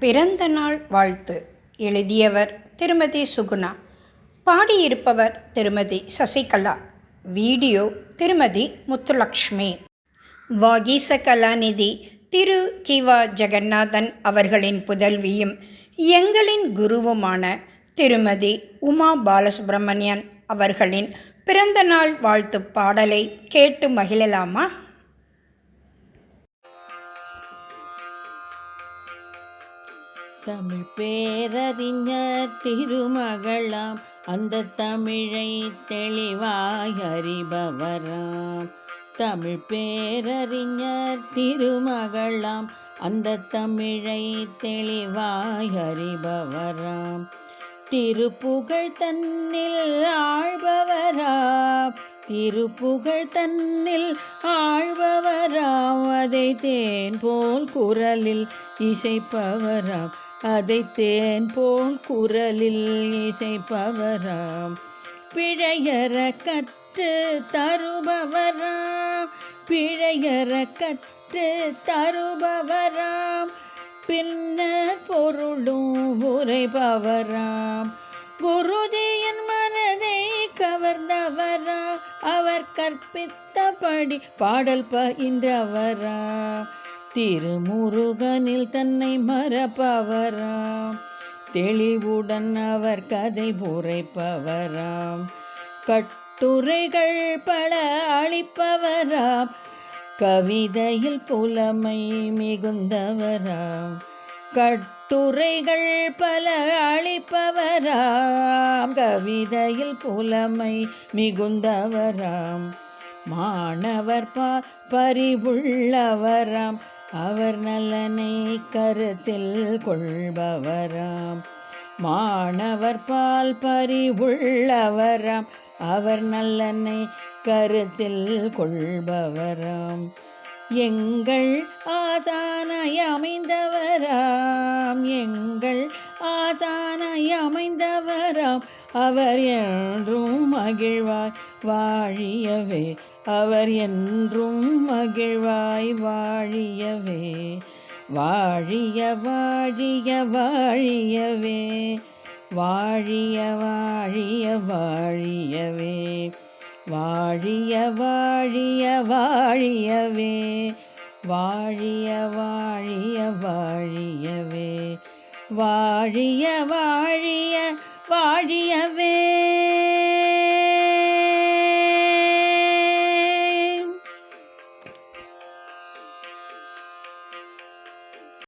பிறந்த நாள் வாழ்த்து. எழுதியவர் திருமதி சுகுணா. பாடியிருப்பவர் திருமதி சசிகலா. வீடியோ திருமதி முத்துலக்ஷ்மி. வாகீச கலாநிதி திரு கிவா ஜெகநாதன் அவர்களின் புதல்வியும் எங்களின் குருவுமான திருமதி உமா பாலசுப்ரமணியன் அவர்களின் பிறந்தநாள் வாழ்த்து பாடலை கேட்டு மகிழலாமா? தமிழ் பேரறிஞர் திருமகளாம் அந்த தமிழை தெளிவாய் அறிபவராம். தமிழ் பேரறிஞர் திருமகளாம் அந்த தமிழை தெளிவாய் அறிபவராம். திருப்புகழ் தன்னில் ஆழ்பவராம் திருப்புகழ் தன்னில் ஆழ்பவராம் அதை தேன் போல் குரலில் இசைப்பவராம். அதை தேன் போல் குரலில் இசைப்பவராம். பிழையற கற்று தருபவராம். பிழையற கற்று தருபவராம். பின்னர் பொருளும் உரைபவராம் குருஜியின் மனதை கவர்ந்தவரா அவர் கற்பித்தபடி பாடல் பயின்றவராம். திருமுருகனில் தன்னை மறப்பவராம். தெளிவுடன் அவர் கதை உரைப்பவராம் கட்டுரைகள் பல அளிப்பவராம். கவிதையில் புலமை மிகுந்தவராம். கட்டுரைகள் பல அளிப்பவராம். கவிதையில் புலமை மிகுந்தவராம். மாணவர் ப பறிவுள்ளவராம் அவர் நலனை கருத்தில் கொள்பவராம். மாணவர் பால் பறிவுள்ளவராம் அவர் நல்லனை கருத்தில் கொள்பவராம். எங்கள் ஆசானாய் அமைந்தவராம் அவர் என்றும் மகிழ்வாய் வாழியவே. அவர் என்றும் மகிழ்வாய் வாழியவே. வாழிய வாழிய வாழியவே. வாழிய வாழிய வாழியவே. வாழிய வாழிய வாழியவே. வாழிய வாழிய வாழியவே. வாழிய வாழிய